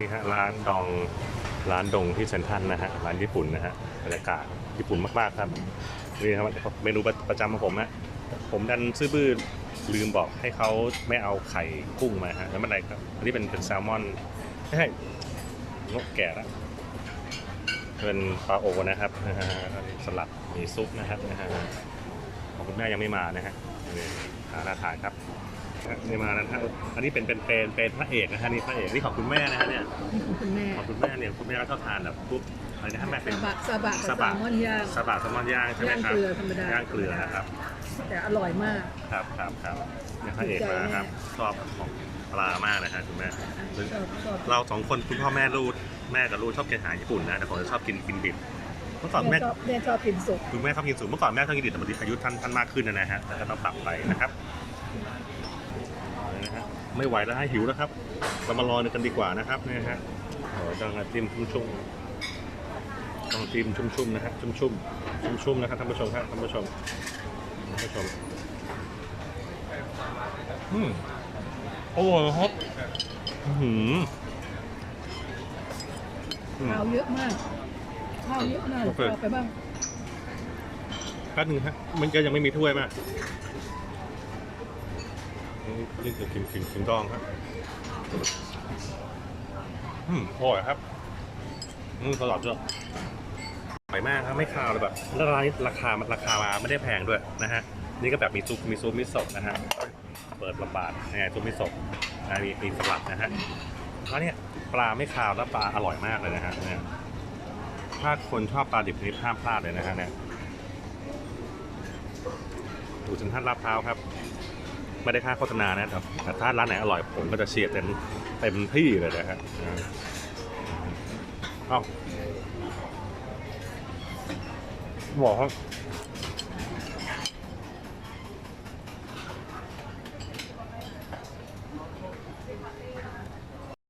นี่ฮะร้านดองร้านดงที่เซนทันนะฮะร้านญี่ปุ่นนะฮะบรรยากาศญี่ปุ่นมากๆครับนี่ครับเมนูประจำของผมนะผมดันซื่อบื้อลืมบอกให้เขาไม่เอาไข่กุ้งมาฮะแล้วมันอะไรครับอันนี้เป็นเป็นแซลมอนไม่ใช่นกแก่ละเป็นปลาโอนะครับนะฮะสลัดมีซุปนะครับนะฮะของคุณแม่ยังไม่มานะฮะนี่หาหน้าทานครับ นี่มานะฮะอันนี้เป็นเป็นเป็นเป็นพระเอกนะฮะนี่พระเอกนี่ขอบคุณแม่นะฮะเนี่ยนี่ของคุณแม่ขอบคุณแม่เนี่ยคุณแม่ก็ชอบทานแบบปุ๊บอะไรนะแม่เป็นซาบะซาบะกับซาบะแซลมอนย่างซาบะแซลมอนย่างใช่ไหมย่างครับเกลือธรรมดาย่างเกลือนะครับแต่อร่อยมากครับครับครับเนี่ยพระเอกมาครับชอบของปลามากนะฮะคุณแม่ชอบชอบเราสองคนคุณพ่อแม่ลูกแม่กับลูกชอบกินอาหารญี่ปุ่นนะแต่ผมจะชอบกินกินดิบเมื่อก่อนแม่แม่ชอบแม่ชอบกินสุกคุณแม่ชอบกินสูงเมื่อก่อนแม่ชอบกินดิบแต่บางทีอายุท่านท่านมากขึ้นนะฮะแล้วก็ต้องปรับไปนะครับเอาเลยนะฮะ ไม่ไหวแล้วฮะหิวแล้วครับ เรามารอกันดีกว่านะครับเนี่ยฮะโอ้ยต้องจิ้มชุ่มๆต้องจิ้มชุ่มๆนะฮะชุ่มๆชุ่มๆนะครับท่านผู้ชมครับท่านผู้ชมท่านผู้ชมอืมโอ้โหครับอื้อหืออืมข้าวเยอะมากข้าวเยอะมากโอเคเอาไปบ้างแป๊บนึงฮะมันก็ยังไม่มีถ้วยมาก นี่นี่คือกินกินกินดองครับอืมอร่อยครับอืมสลัดด้วยอร่อยมากครับไม่คาวเลยแบบแล้วร้านนี้ราคามันราคามาไม่ได้แพงด้วยนะฮะนี่ก็แบบมีซุปมีซุปมิโซะนะฮะเปิดลำบากไงซุปมิโซะนะมีมีสลัดนะฮะแล้วเนี่ยปลาไม่คาวแล้วปลาอร่อยมากเลยนะฮะเนี่ยถ้าคนชอบปลาดิบนี่ห้ามพลาดเลยนะฮะเนี่ยอยู่เซ็นทรัลลาดพร้าวครับ ไม่ได้ค่าโฆษณานะครับแต่ถ้าร้านไหนอร่อยผมก็จะเชียร์เต็มเต็มที่เลยนะครับอ้าวบอกครับ